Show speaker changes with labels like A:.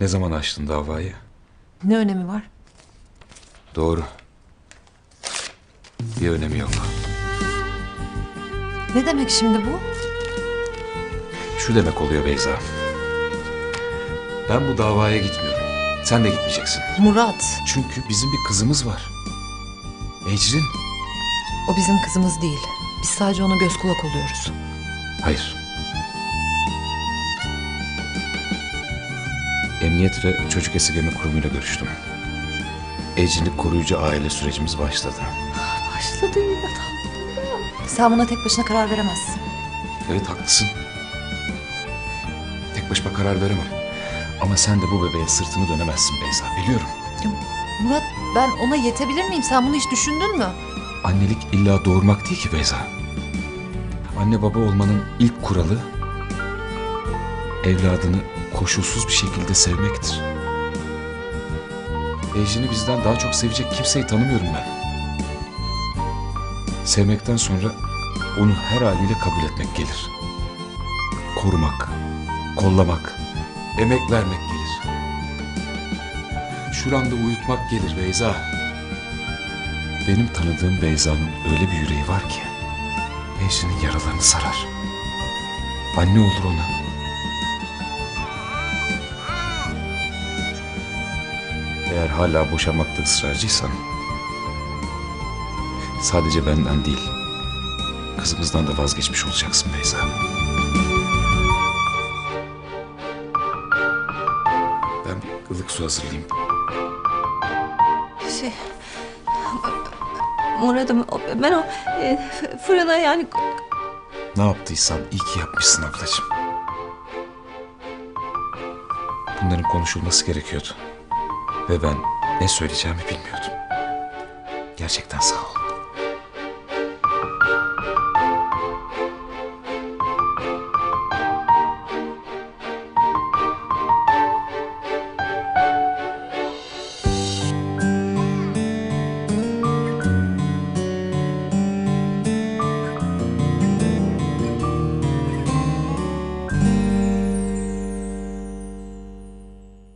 A: Ne zaman açtın davayı?
B: Ne önemi var?
A: Doğru. Bir önemi yok.
B: Ne demek şimdi bu?
A: Şu demek oluyor Beyza. Ben bu davaya gitmiyorum. Sen de gitmeyeceksin.
B: Murat,
A: Çünkü bizim bir kızımız var. Ecrin.
B: o bizim kızımız değil. Biz sadece ona göz kulak oluyoruz.
A: Hayır. Emniyet ve Çocuk Esirgeme Kurumu'yla görüştüm. Ecrin'i koruyucu aile sürecimiz başladı.
B: Başladı yine Sen buna tek başına karar veremezsin.
A: Evet haklısın. Tek başıma karar veremem. Ama sen de bu bebeğe sırtını dönemezsin Beyza. Biliyorum.
B: Ya Murat, ben ona yetebilir miyim? Sen bunu hiç düşündün mü?
A: Annelik illa doğurmak değil ki Beyza. Anne baba olmanın ilk kuralı evladını koşulsuz bir şekilde sevmektir. Ejin'i bizden daha çok sevecek kimseyi tanımıyorum ben. Sevmekten sonra onu her haliyle kabul etmek gelir. Korumak, kollamak, emek vermek gelir. Şuranda uyutmak gelir Beyza. Benim tanıdığım Beyza'nın öyle bir yüreği var ki Ejrin'in yaralarını sarar. Anne olur ona. Eğer hala boşanmakta ısrarcıysan sadece benden değil kızımızdan da vazgeçmiş olacaksın Beyza. Ben ılık su hazırlayayım.
C: Şey... Murat'ım ben o e, fırına yani
A: Ne yaptıysan iyi ki yapmışsın ablacığım. Bunların konuşulması gerekiyordu. Ve ben ne söyleyeceğimi bilmiyordum. Gerçekten sağ ol.